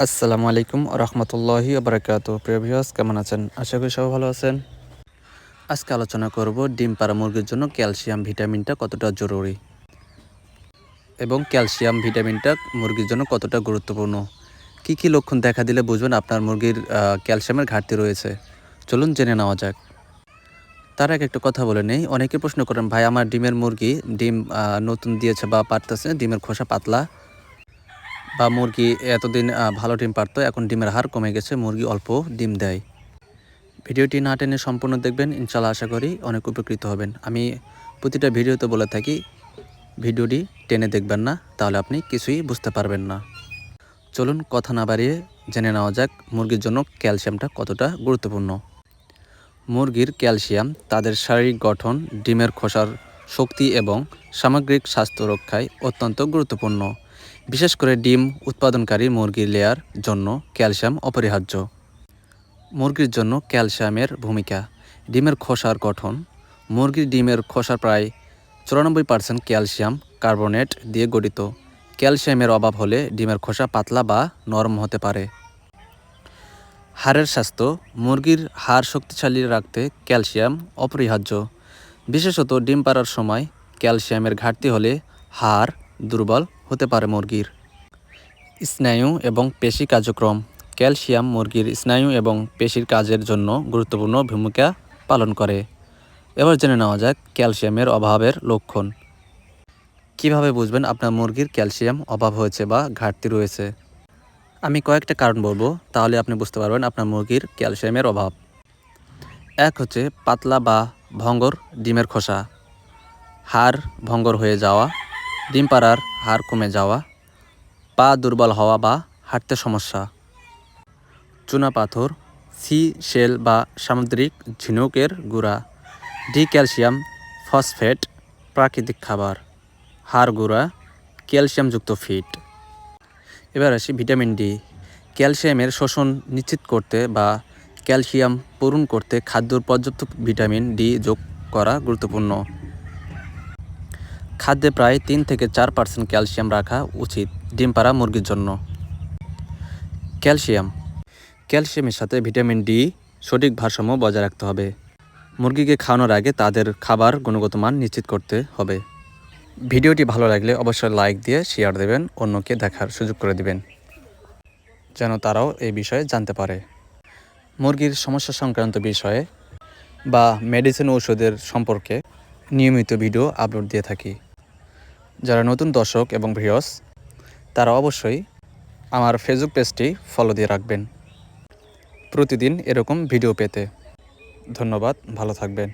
আসসালামু আলাইকুম রহমতুল্লাহি আবরাকাত প্রিয় ভিউয়ার্স, কেমন আছেন? আশা করি সবাই ভালো আছেন। আজকে আলোচনা করব ডিম পাড়া মুরগির জন্য ক্যালসিয়াম ভিটামিনটা কতটা জরুরি এবং ক্যালসিয়াম ভিটামিনটা মুরগির জন্য কতটা গুরুত্বপূর্ণ? কি কি লক্ষণ দেখা দিলে বুঝবেন আপনার মুরগির ক্যালসিয়ামের ঘাটতি রয়েছে। চলুন জেনে নেওয়া যাক। তার আগে একটা কথা বলে নেই। অনেকে প্রশ্ন করেন, ভাই, আমার ডিমের মুরগি ডিম নতুন দিয়েছে বা পারতেছে, ডিমের খোসা পাতলা? বা মুরগি এতদিন ভালো ডিম পারতো, এখন ডিমের হার কমে গেছে, মুরগি অল্প ডিম দেয়। ভিডিওটি না টেনে সম্পূর্ণ দেখবেন ইনশাল্লাহ আশা করি অনেক উপকৃত হবেন। আমি প্রতিটা ভিডিওতে বলে থাকি, ভিডিওটি টেনে দেখবেন না, তাহলে আপনি কিছুই বুঝতে পারবেন না। চলুন কথা না বাড়িয়ে জেনে নেওয়া যাক, মুরগির জন্য ক্যালসিয়ামটা কতটা গুরুত্বপূর্ণ। মুরগির ক্যালসিয়াম তাদের শারীরিক গঠন, ডিমের খোসার শক্তি এবং সামগ্রিক স্বাস্থ্য রক্ষায় অত্যন্ত গুরুত্বপূর্ণ। বিশেষ করে ডিম উৎপাদনকারী মুরগির লেয়ার জন্য ক্যালসিয়াম অপরিহার্য। মুরগির জন্য ক্যালসিয়ামের ভূমিকা। ডিমের খোসার গঠন। মুরগির ডিমের খোসা প্রায় চুরানব্বই পার্সেন্ট ক্যালসিয়াম কার্বনেট দিয়ে গঠিত। ক্যালসিয়ামের অভাব হলে ডিমের খোসা পাতলা বা নরম হতে পারে। হাড়ের স্বাস্থ্য। মুরগির হাড় শক্তিশালী রাখতে ক্যালসিয়াম অপরিহার্য। বিশেষত ডিম পাড়ার সময় ক্যালসিয়ামের ঘাটতি হলে হাড় দুর্বল হতে পারে মুরগির স্নায়ু এবং পেশি কার্যক্রম। ক্যালসিয়াম মুরগির স্নায়ু এবং পেশির কাজের জন্য গুরুত্বপূর্ণ ভূমিকা পালন করে। এবার জেনে নেওয়া যাক ক্যালসিয়ামের অভাবের লক্ষণ। কীভাবে বুঝবেন আপনার মুরগির ক্যালসিয়াম অভাব হয়েছে বা ঘাটতি রয়েছে? আমি কয়েকটা কারণ বলব, তাহলে আপনি বুঝতে পারবেন আপনার মুরগির ক্যালসিয়ামের অভাব। এক হচ্ছে পাতলা বা ভঙ্গর ডিমের খোসা। হাড় ভঙ্গর হয়ে যাওয়া ডিম পাড়ার হাড় কমে যাওয়া, পা দুর্বল হওয়া বা হাঁটতে সমস্যা। চুনা পাথর, সি শেল বা সামুদ্রিক ঝিনুকের গুঁড়া, ডি ক্যালসিয়াম, ফসফেট, প্রাকৃতিক খাবার। হাড় গুঁড়া, ক্যালসিয়ামযুক্ত ফিট। এবার আসি ভিটামিন ডি। ক্যালসিয়ামের শোষণ নিশ্চিত করতে বা ক্যালসিয়াম পূরণ করতে খাদ্যর পর্যাপ্ত ভিটামিন ডি যোগ করা গুরুত্বপূর্ণ। খাদ্যে প্রায় তিন থেকে চার পার্সেন্ট ক্যালসিয়াম রাখা উচিত ডিম পাড়া মুরগির জন্য। ক্যালসিয়াম। ক্যালসিয়ামের সাথে ভিটামিন ডি সঠিক ভারসাম্য বজায় রাখতে হবে। মুরগিকে খাওয়ানোর আগে তাদের খাবার গুণগত মান নিশ্চিত করতে হবে। ভিডিওটি ভালো লাগলে অবশ্যই লাইক দিয়ে শেয়ার দেবেন, অন্যকে দেখার সুযোগ করে দিবেন, যেন তারাও এই বিষয়ে জানতে পারে। মুরগির সমস্যা সংক্রান্ত বিষয়ে বা মেডিসিন ঔষধের সম্পর্কে নিয়মিত ভিডিও আপলোড দিয়ে থাকি। যারা নতুন দর্শক এবং ভিওস তারা অবশ্যই আমার ফেসবুক পেজটি ফলো দিয়ে রাখবেন। প্রতিদিন এরকম ভিডিও পেতে। ধন্যবাদ, ভালো থাকবেন।